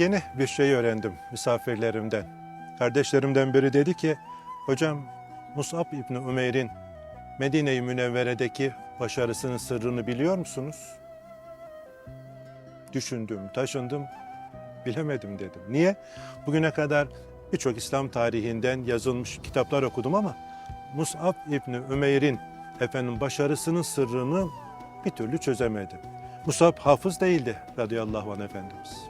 Yeni bir şey öğrendim misafirlerimden. Kardeşlerimden biri dedi ki, hocam Mus'ab İbni Ümeyr'in Medine-i Münevvere'deki başarısının sırrını biliyor musunuz? Düşündüm, taşındım, bilemedim dedim. Niye? Bugüne kadar birçok İslam tarihinden yazılmış kitaplar okudum ama Mus'ab İbni Ümeyr'in efendim başarısının sırrını bir türlü çözemedim. Musab hafız değildi radıyallahu anh Efendimiz.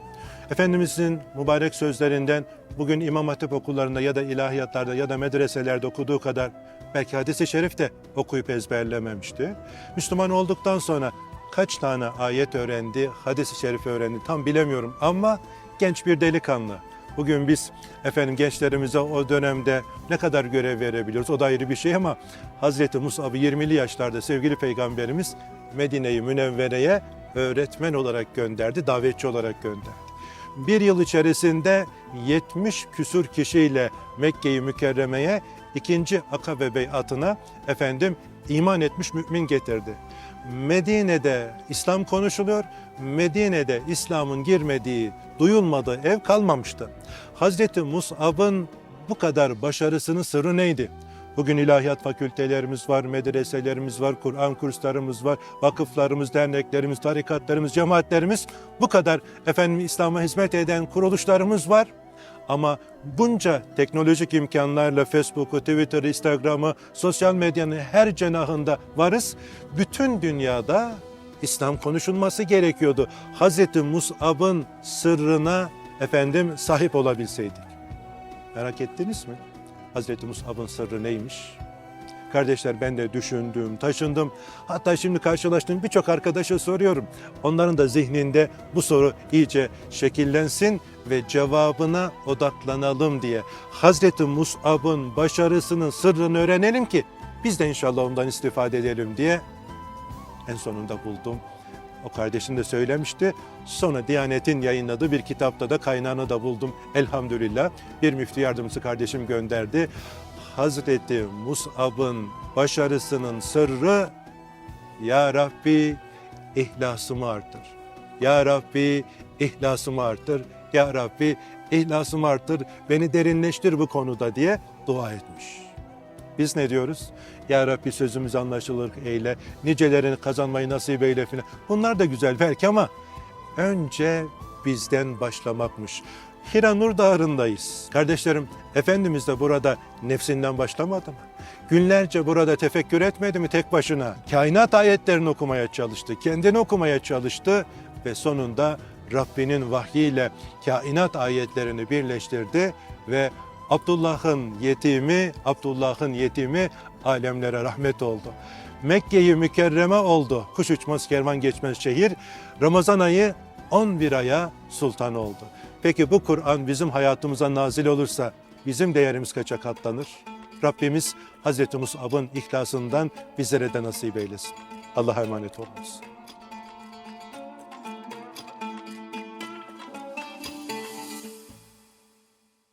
Efendimizin mübarek sözlerinden bugün İmam Hatip okullarında ya da ilahiyatlarda ya da medreselerde okuduğu kadar belki hadisi şerif de okuyup ezberlememişti. Müslüman olduktan sonra kaç tane ayet öğrendi, hadisi şerif öğrendi tam bilemiyorum ama genç bir delikanlı. Bugün biz efendim gençlerimize o dönemde ne kadar görev verebiliyoruz o da ayrı bir şey ama Hazreti Musab'ı 20'li yaşlarda sevgili peygamberimiz Medine-i Münevvere'ye öğretmen olarak gönderdi, davetçi olarak gönderdi. Bir yıl içerisinde 70 küsur kişiyle Mekke-i Mükerreme'ye ikinci Akabe beyatına efendim iman etmiş mümin getirdi. Medine'de İslam konuşuluyor. Medine'de İslam'ın girmediği, duyulmadığı ev kalmamıştı. Hazreti Mus'ab'ın bu kadar başarısının sırrı neydi? Bugün ilahiyat fakültelerimiz var, medreselerimiz var, Kur'an kurslarımız var, vakıflarımız, derneklerimiz, tarikatlarımız, cemaatlerimiz bu kadar efendim İslam'a hizmet eden kuruluşlarımız var. Ama bunca teknolojik imkanlarla Facebook'u, Twitter'ı, Instagram'ı, sosyal medyanın her cenahında varız. Bütün dünyada İslam konuşulması gerekiyordu. Hazreti Mus'ab'ın sırrına efendim sahip olabilseydik. Merak ettiniz mi? Hazreti Mus'ab'ın sırrı neymiş? Kardeşler ben de düşündüm, taşındım. Hatta şimdi karşılaştığım birçok arkadaşa soruyorum. Onların da zihninde bu soru iyice şekillensin ve cevabına odaklanalım diye. Hazreti Mus'ab'ın başarısının sırrını öğrenelim ki biz de inşallah ondan istifade edelim diye en sonunda buldum. O kardeşim de söylemişti. Sonra Diyanet'in yayınladığı bir kitapta da kaynağını da buldum. Elhamdülillah bir müftü yardımcısı kardeşim gönderdi. Hazreti Mus'ab'ın başarısının sırrı Ya Rabbi ihlasımı artır. Ya Rabbi ihlasımı artır. Ya Rabbi ihlasımı artır. Beni derinleştir bu konuda diye dua etmiş. Biz ne diyoruz? Ya Rabbi sözümüz anlaşılır eyle, nicelerini kazanmayı nasip eyle filan. Bunlar da güzel belki ama önce bizden başlamakmış. Hira Nur Dağı'ndayız. Kardeşlerim, Efendimiz de burada nefsinden başlamadı mı? Günlerce burada tefekkür etmedi mi tek başına? Kainat ayetlerini okumaya çalıştı, kendini okumaya çalıştı ve sonunda Rabbinin vahyiyle kainat ayetlerini birleştirdi ve Abdullah'ın yetimi, Abdullah'ın yetimi alemlere rahmet oldu. Mekke'yi mükerreme oldu. Kuş uçmaz kervan geçmez şehir. Ramazan ayı 11 aya sultan oldu. Peki bu Kur'an bizim hayatımıza nazil olursa bizim değerimiz kaça katlanır? Rabbimiz Hazreti Mus'ab'ın ihlasından bizlere de nasip eylesin. Allah'a emanet olunuz.